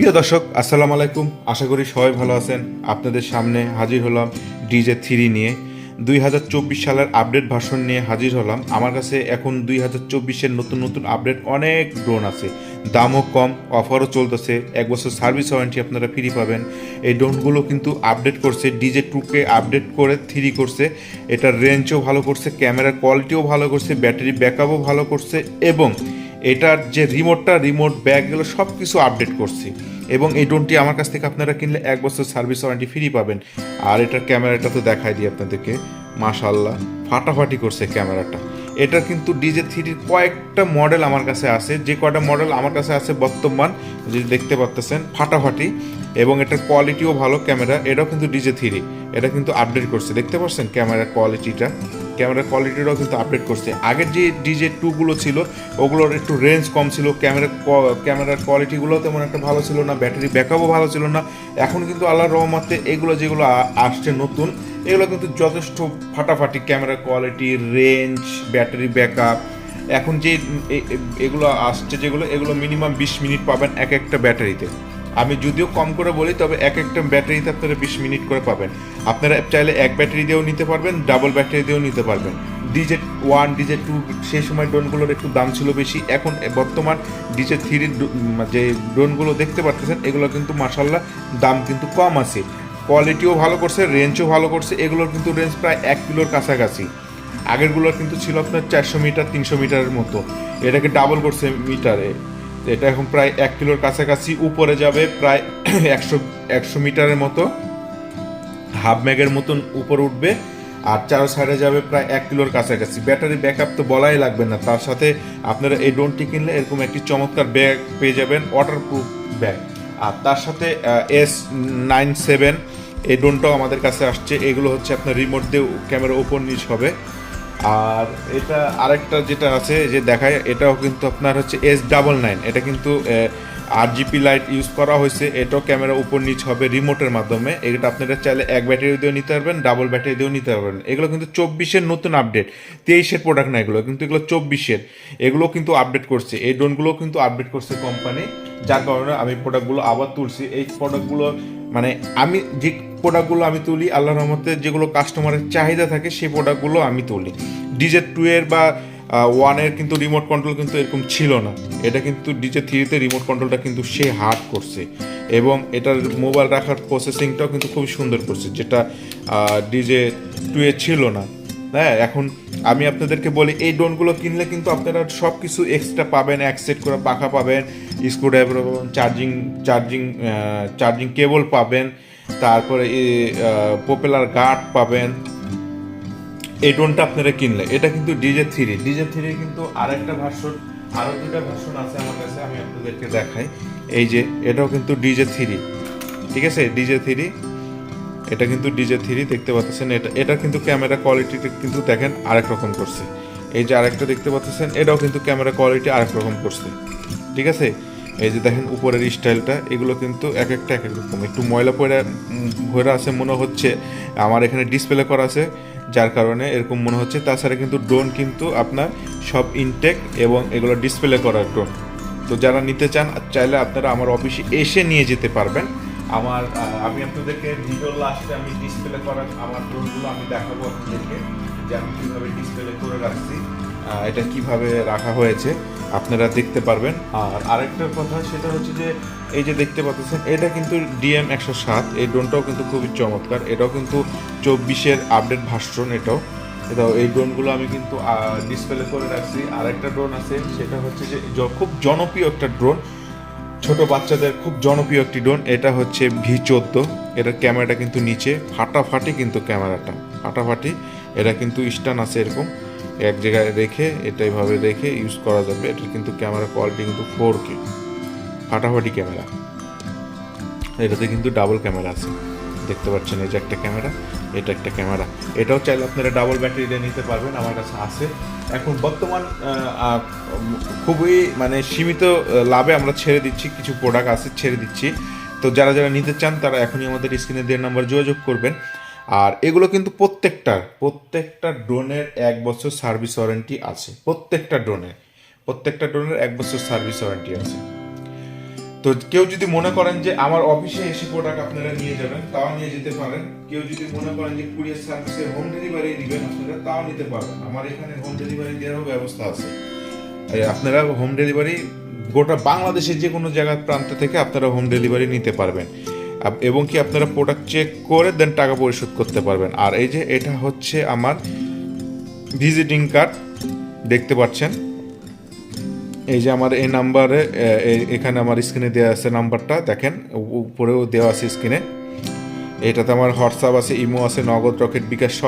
প্রিয় দর্শক, আসসালামু আলাইকুম। আশা করি সবাই ভালো আছেন। আপনাদের সামনে হাজির হলাম ডিজে থ্রি নিয়ে। দুই হাজার চব্বিশ সালের আপডেট ভাষণ নিয়ে হাজির হলাম। আমার কাছে এখন দুই হাজার চব্বিশের নতুন নতুন আপডেট অনেক ড্রোন আছে। দামও কম, অফারও চলতেছে। এক বছর সার্ভিস ওয়ারেন্টি আপনারা ফ্রি পাবেন। এই ড্রোনগুলো কিন্তু আপডেট করছে, ডিজে টুকে আপডেট করে থ্রি করছে। এটার রেঞ্জও ভালো করছে, ক্যামেরার কোয়ালিটিও ভালো করছে, ব্যাটারি ব্যাকআপও ভালো করছে এবং এটার যে রিমোটটা রিমোট ব্যাগগুলো সব কিছু আপডেট করছি। এবং এই ড্রোনটি আমার কাছ থেকে আপনারা কিনলে এক বছর সার্ভিস ওয়ারেন্টি ফ্রি পাবেন। আর এটার ক্যামেরাটা তো দেখাই দিই আপনাদেরকে। মাশাল্লাহ ফাটাফাটি করছে ক্যামেরাটা এটা কিন্তু ডিজে থ্রির কয়েকটা মডেল আমার কাছে আছে। যে কয়টা মডেল আমার কাছে আছে বর্তমান, যদি দেখতে পাচ্তেছেন ফাটাফাটি। এবং এটার কোয়ালিটিও ভালো ক্যামেরা এটাও কিন্তু ডিজে থ্রি এটা কিন্তু আপডেট করছে। দেখতে পাচ্ছেন ক্যামেরার কোয়ালিটিটা ক্যামেরার কোয়ালিটিটাও কিন্তু আপডেট করছে। আগের যে ডিজে টুগুলো ছিল, ওগুলোর একটু রেঞ্জ কম ছিল, ক্যামেরা ক্যামেরার কোয়ালিটিগুলো তেমন একটা ভালো ছিল না ব্যাটারি ব্যাকআপও ভালো ছিল না। এখন কিন্তু আল্লাহ রহমাতে এগুলো যেগুলো আসছে নতুন, এগুলো কিন্তু যথেষ্ট ফাটাফাটি ক্যামেরার কোয়ালিটি রেঞ্জ ব্যাটারি ব্যাকআপ এখন যে এগুলো আসছে যেগুলো, এগুলো মিনিমাম বিশ মিনিট পাবেন এক একটা ব্যাটারিতে আমি যদিও কম করে বলি, তবে এক একটা ব্যাটারিতে আপনারা বিশ মিনিট করে পাবেন। আপনারা চাইলে এক ব্যাটারি দিয়েও নিতে পারবেন ডাবল ব্যাটারি দিয়েও নিতে পারবেন। ডিজে ওয়ান ডিজে টু সেই সময় ড্রোনগুলোর একটু দাম ছিল বেশি। এখন বর্তমান ডিজে থ্রির যে ড্রোনগুলো দেখতে পাচ্ছেন এগুলো কিন্তু মাসাল্লাহ দাম কিন্তু কম আছে। কোয়ালিটিও ভালো করছে রেঞ্জও ভালো করছে, এগুলোর কিন্তু রেঞ্জ প্রায় এক কিলোর কাছাকাছি। আগেরগুলোর কিন্তু ছিল আপনার চারশো মিটার, তিনশো মিটারের মতো। এটাকে ডাবল করছে মিটারে। এটা এখন প্রায় এক কিলোর কাছাকাছি উপরে যাবে, প্রায় একশো একশো মিটারের মতো। হাফ ম্যাগের মতন উপরে উঠবে আর চার সাইডে যাবে প্রায় এক কিলোর কাছাকাছি। ব্যাটারি ব্যাকআপ তো বলাই লাগবে না, তার সাথে আপনারা এই ড্রোনটি কিনলে এরকম একটি চমৎকার ব্যাগ পেয়ে যাবেন ওয়াটারপ্রুফ ব্যাগ। আর তার সাথে এস নাইন সেভেন, এই ড্রোনটাও আমাদের কাছে আসছে। এগুলো হচ্ছে আপনার রিমোট দিয়ে ক্যামেরা ওপর নিচ হবে। আর এটা আরেকটা যেটা আছে, যে দেখায়, এটাও কিন্তু আপনার হচ্ছে এস ডাবল নাইন এটা কিন্তু আর জিপি লাইট ইউজ করা হয়েছে। এটাও ক্যামেরা উপর নিচ হবে রিমোটের মাধ্যমে। এটা আপনারা চাইলে এক ব্যাটারি দিয়েও নিতে পারবেন ডাবল ব্যাটারি দিয়েও নিতে পারবেন। এগুলো কিন্তু চব্বিশের নতুন আপডেট তেইশের প্রোডাক্ট না এগুলো, কিন্তু এগুলো চব্বিশের। এগুলো কিন্তু আপডেট করছে। এই ড্রোনগুলো কিন্তু আপডেট করছে কোম্পানি যার কারণে আমি প্রোডাক্টগুলো আবার তুলছি। এই প্রোডাক্টগুলো মানে আমি যে প্রোডাক্টগুলো আমি তুলি আল্লাহ রহমতে যেগুলো কাস্টমারের চাহিদা থাকে, সেই প্রোডাক্টগুলো আমি তুলি। ডিজে টু এর বা ওয়ানের কিন্তু রিমোট কন্ট্রোল কিন্তু এরকম ছিল না। এটা কিন্তু ডিজে থ্রিতে রিমোট কন্ট্রোলটা কিন্তু সে হার্ড করছে। এবং এটার মোবাইল রাখার প্রসেসিংটাও কিন্তু খুব সুন্দর করছে, যেটা ডিজে টু এ ছিল না। হ্যাঁ এখন আমি আপনাদেরকে বলি, এই ড্রোনগুলো কিনলে কিন্তু আপনারা সব কিছু এক্সট্রা পাবেন, এক সেট করে পাখা পাবেন স্ক্রুড্রাইভার পাবেন চার্জিং চার্জিং চার্জিং কেবল পাবেন। তারপরে পপুলার গার্ড পাবেন। এই ড্রোনটা আপনারা কিনলে। এটা কিন্তু ডিজে থ্রি ডিজে থ্রি কিন্তু আরেকটা ভার্সন আরও দুটা ভার্সন আছে আমার কাছে, আমি আপনাদেরকে দেখাই। এই যে, এটাও কিন্তু ডিজে থ্রি ঠিক আছে? ডিজে থ্রি এটা কিন্তু ডিজে থ্রি দেখতে পাচ্ছেন। এটা এটা কিন্তু ক্যামেরা কোয়ালিটিটা কিন্তু দেখেন আরেক রকম করছে। এই যে আরেকটা দেখতে পাচ্ছেন, এটাও কিন্তু ক্যামেরা কোয়ালিটি আরেক রকম করছে। ঠিক আছে? এই যে দেখেন উপরের স্টাইলটা, এগুলো কিন্তু এক একটা এক এক রকম। একটু ময়লা পড়ে ভরে আছে মনে হচ্ছে, আমার এখানে ডিসপ্লে করা আছে, যার কারণে এরকম মনে হচ্ছে। তাছাড়া কিন্তু ড্রোন কিন্তু আপনার সব ইনটেক এবং এগুলো ডিসপ্লে করা ড্রোন তো যারা নিতে চান, চাইলে আপনারা আমার অফিসে এসে নিয়ে যেতে পারবেন। আমার আমি আপনাদেরকে ভিডিও লাস্টে আমি ডিসপ্লে করা আমার ড্রোনগুলো আমি দেখাবো আপনাদেরকে, যে আমি কীভাবে ডিসপ্লে করে রাখছি এটা কীভাবে রাখা হয়েছে। আপনারা দেখতে পারবেন। আর আরেকটা কথা সেটা হচ্ছে যে, এই যে দেখতে পাচ্ছেন, এটা কিন্তু ডিএম একশো সাত। এই ড্রোনটাও কিন্তু খুবই চমৎকার। এটাও কিন্তু চব্বিশের আপডেট ভার্সন এটাও। এটাও, এই ড্রোনগুলো আমি কিন্তু ডিসপ্লে করে রাখছি। আরেকটা ড্রোন আছে, সেটা হচ্ছে যে খুব জনপ্রিয় একটা ড্রোন। ছোট বাচ্চাদের খুব জনপ্রিয় একটি ড্রোন। এটা হচ্ছে ভি চোদ্দ। এটার ক্যামেরাটা কিন্তু নিচে, ফাটাফাটি কিন্তু ক্যামেরাটা। ফাটাফাটি, এটা কিন্তু স্ট্যান্ড আছে এরকম। এক জায়গায় রেখে এটা এইভাবে রেখে ইউজ করা যাবে। এটার কিন্তু ক্যামেরা কোয়ালিটি কিন্তু ফোর কে ফাটাফাটি ক্যামেরা এটাতে কিন্তু ডাবল ক্যামেরা আছে। দেখতে পাচ্ছেন, এই যে একটা ক্যামেরা এটা একটা ক্যামেরা এটাও চাইলে আপনারা ডাবল ব্যাটারি দিয়ে নিতে পারবেন, আমার কাছে আছে। এখন বর্তমান খুবই মানে সীমিত লাভে আমরা ছেড়ে দিচ্ছি, কিছু প্রোডাক্ট আছে ছেড়ে দিচ্ছি। তো যারা যারা নিতে চান, তারা এখনই আমাদের স্ক্রিনে দেড় নাম্বার যোগাযোগ করবেন। আর এগুলো কিন্তু প্রত্যেকটার প্রত্যেকটা ড্রোনের এক বছর সার্ভিস ওয়ারেন্টি আছে, প্রত্যেকটা ড্রোনের প্রত্যেকটা ড্রোনের এক বছর সার্ভিস ওয়ারেন্টি আছে। তো কেউ যদি মনে করেন যে আমার অফিসে এসে প্রোডাক্ট আপনারা নিয়ে যাবেন, তাও নিয়ে যেতে পারেন। কেউ যদি মনে করেন যে কুরিয়ার সার্ভিসে হোম ডেলিভারি দিবেন আপনারা, তাও নিতে পারবেন। আমার এখানে হোম ডেলিভারি দেওয়ারও ব্যবস্থা আছে। আপনারা হোম ডেলিভারি গোটা বাংলাদেশের যে কোনো জায়গার প্রান্ত থেকে আপনারা হোম ডেলিভারি নিতে পারবেন। এবং কি আপনারা প্রোডাক্ট চেক করে দেন টাকা পরিশোধ করতে পারবেন। আর এই যে এটা হচ্ছে আমার ভিজিটিং কার্ড দেখতে পাচ্ছেন? এই যে আমার এই নাম্বারে এখানে আমার স্ক্রিনে দেওয়া আছে নাম্বারটা দেখেন, উপরেও দেওয়া আছে স্ক্রিনে এটাতে আমার হোয়াটসঅ্যাপ আছে ইমো আছে, নগদ রকেট বিকাশ সব